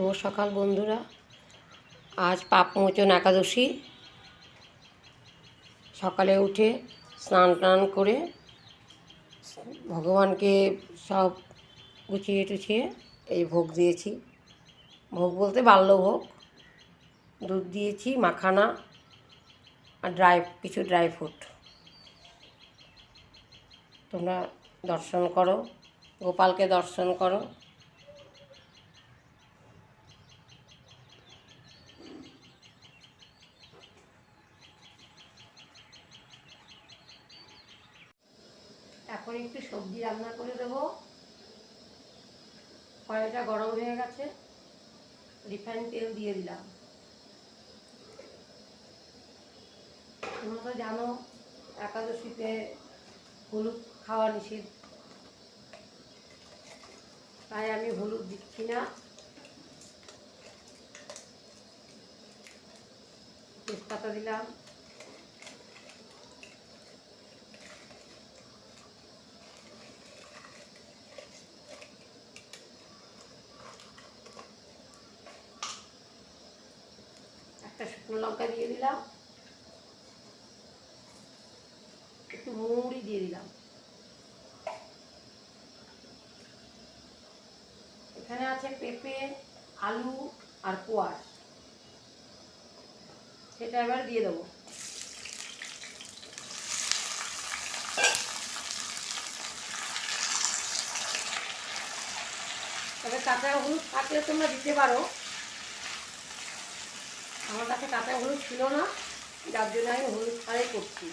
শুভ সকাল, বন্ধুরা। আজ পাপ মোচন একাদশী। সকালে উঠে স্নান টান করে ভগবানকে সব গুছিয়ে টুছিয়ে এই ভোগ দিয়েছি। ভোগ বলতে বাল্যভোগ। দুধ দিয়েছি, মাখানা আর ড্রাই, কিছু ড্রাই ফ্রুট। তোমরা দর্শন করো, গোপালকে দর্শন করো। এখন একটু সবজি রান্না করে দেবো। কড়াইটা গরম হয়ে গেছে, রিফাইন তেল দিয়ে দিলাম। তোমরা তো জানো, একাদশীতে হলুদ খাওয়া নিষেধ। তাই আমি হলুদ দিচ্ছি না। তেজপাতা দিলাম একটা শুকনো লঙ্কা দিয়ে দিলাম। একটু মুড়ি দিয়ে দিলাম। এখানে আছে পেঁপে, আলু আর কোয়াশ। সেটা এবার দিয়ে দেবো। তবে কাঁচা হলুদ থাকলে তোমরা দিতে পারো। আমার কাছে কাঁচা হলুদ ছিল না, যার জন্য আমি হলুদ ছাড়াই করছি।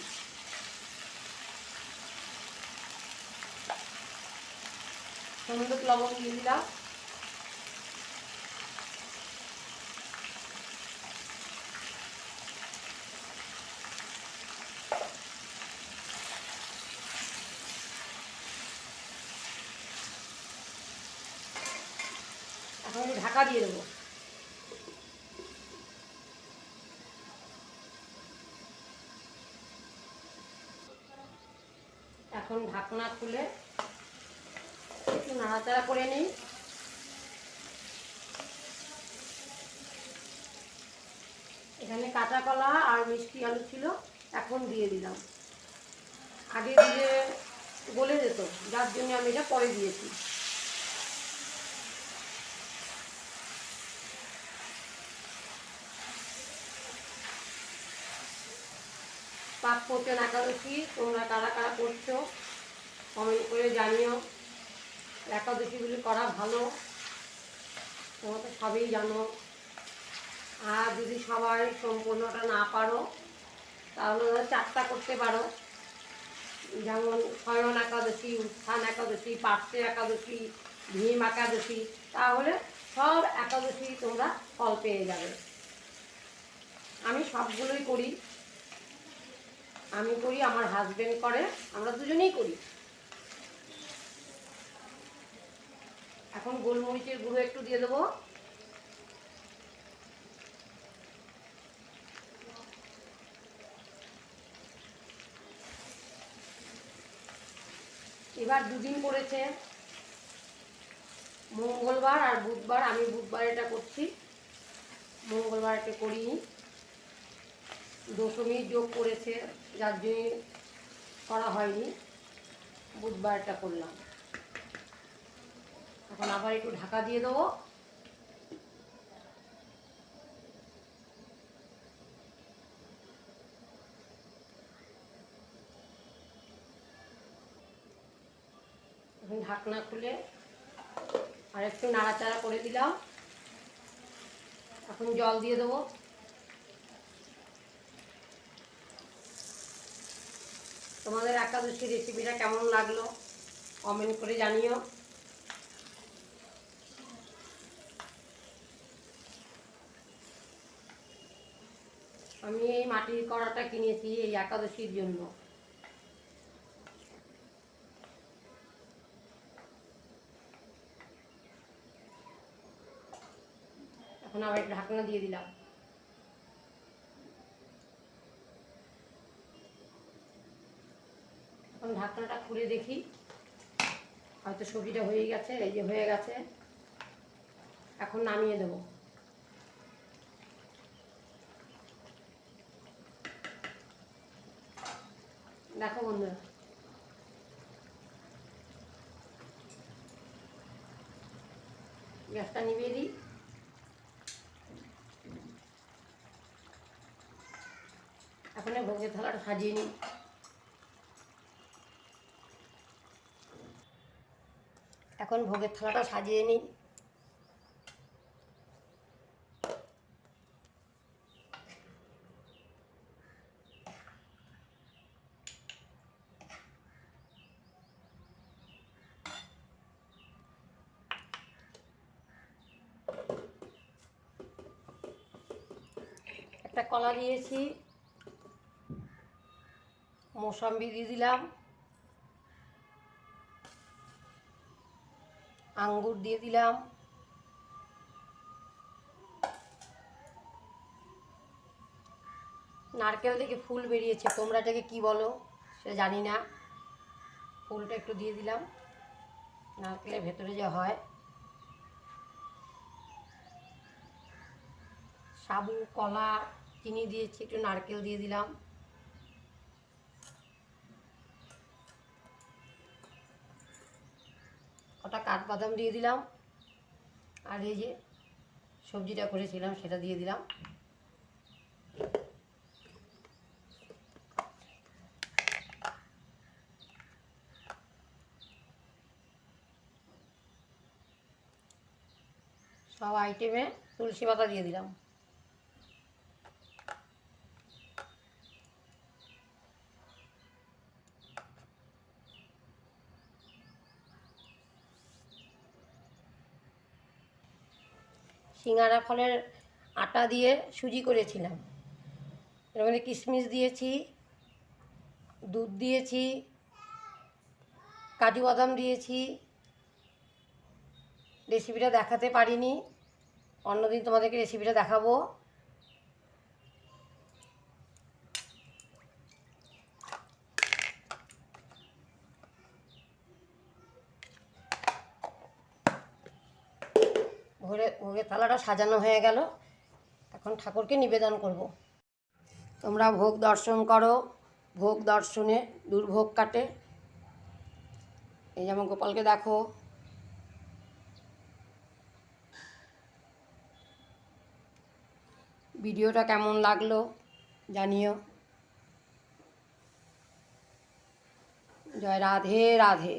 সন্দক লবণ দিয়ে দিলাম। এখন ঢাকা দিয়ে দেবো। এখন ঢাকনা খুলে একটু নাড়াচাড়া করে নিই। এখানে কাঁচা কলা আর মিষ্টি আলু ছিল, এখন দিয়ে দিলাম। আগে দিয়ে গলে যেত, যার জন্য আমি এটা পরে দিয়েছি। পাপ করছেন একাদশী তোমরা কারা কারা করছ? কমেন্ট করে জানিও। একাদশীগুলি করা ভালো, তোমরা তো সবই জানো। আর যদি সবাই সম্পূর্ণটা না পারো, তাহলে চারটা করতে পারো। যেমন শয়ন একাদশী, উত্থান একাদশী, পার্শ্বে একাদশী, ভীম একাদশী, তাহলে সব একাদশী তোমরা ফল পেয়ে যাবে। আমি সবগুলোই করি। আমি করি, আমার হাজবেন্ড করে, আমরা দুজনেই করি। এখন গোলমরিচের গুঁড়ো একটু দিয়ে দেবো। এবার দুদিন করেছে মঙ্গলবার আর বুধবার, আমি বুধবার এটা করছি। মঙ্গলবার এটা করিনি। দশমী যোগ করেছে, যার জন্য করা হয়নি। বুধবারটা করলাম। এখন আবার একটু ঢাকা দিয়ে দেবো। ঢাকনা খুলে আর একটু নাড়াচাড়া করে দিলাম। এখন জল দিয়ে দেবো। তোমাদের একাদশী রেসিপিটা কেমন লাগল? কমেন্ট করে জানিও। আমি এই মাটির কড়াটা কিনেছি এই একাদশীর জন্য। এখন আবার ঢাকনা দিয়ে দিলাম। এখন ঢাকনাটা খুলে দেখি। হয়তো সবজিটা হয়ে গেছে, এই যে হয়ে গেছে। এখন নামিয়ে দেবো। দেখো বন্ধুরা গ্যাসটা নিভিয়ে দিই এখন ভোগের থালাটা সাজিয়ে নিই এখন ভোগের থালাটা সাজিয়ে নিই একটা কলা দিয়েছি। মৌসাম্বি দিয়ে দিলাম। আঙ্গুর দিয়ে দিলাম। নারকেল থেকে ফুল বেরিয়েছে। তোমরা এটাকে কি বলো সে জানি না। ফুলটা একটু দিয়ে দিলাম। নারকেলের ভেতরে যে হয়। সাবু, কলা চিনি দিয়েছি, একটু নারকেল দিয়ে দিলাম। কটা কাঠবাদাম দিয়ে দিলাম। আর এই যে সবজিটা করেছিলাম, সেটা দিয়ে দিলাম। সব আইটেমে তুলসী পাতা দিয়ে দিলাম। সিঙ্গারা ফলের আটা দিয়ে সুজি করেছিলাম। এর মধ্যে কিশমিশ দিয়েছি, দুধ দিয়েছি, কাজু বাদাম দিয়েছি। রেসিপিটা দেখাতে পারিনি। অন্যদিন তোমাদেরকে রেসিপিটা দেখাবো। ভোরে ভোগের থালাটা সাজানো হয়ে গেল। এখন ঠাকুরকে নিবেদন করব। তোমরা ভোগ দর্শন করো। ভোগ দর্শনে দুর্ভোগ কাটে। এই যেমন গোপালকে দেখো। ভিডিওটা কেমন লাগল জানিও। জয় রাধে রাধে।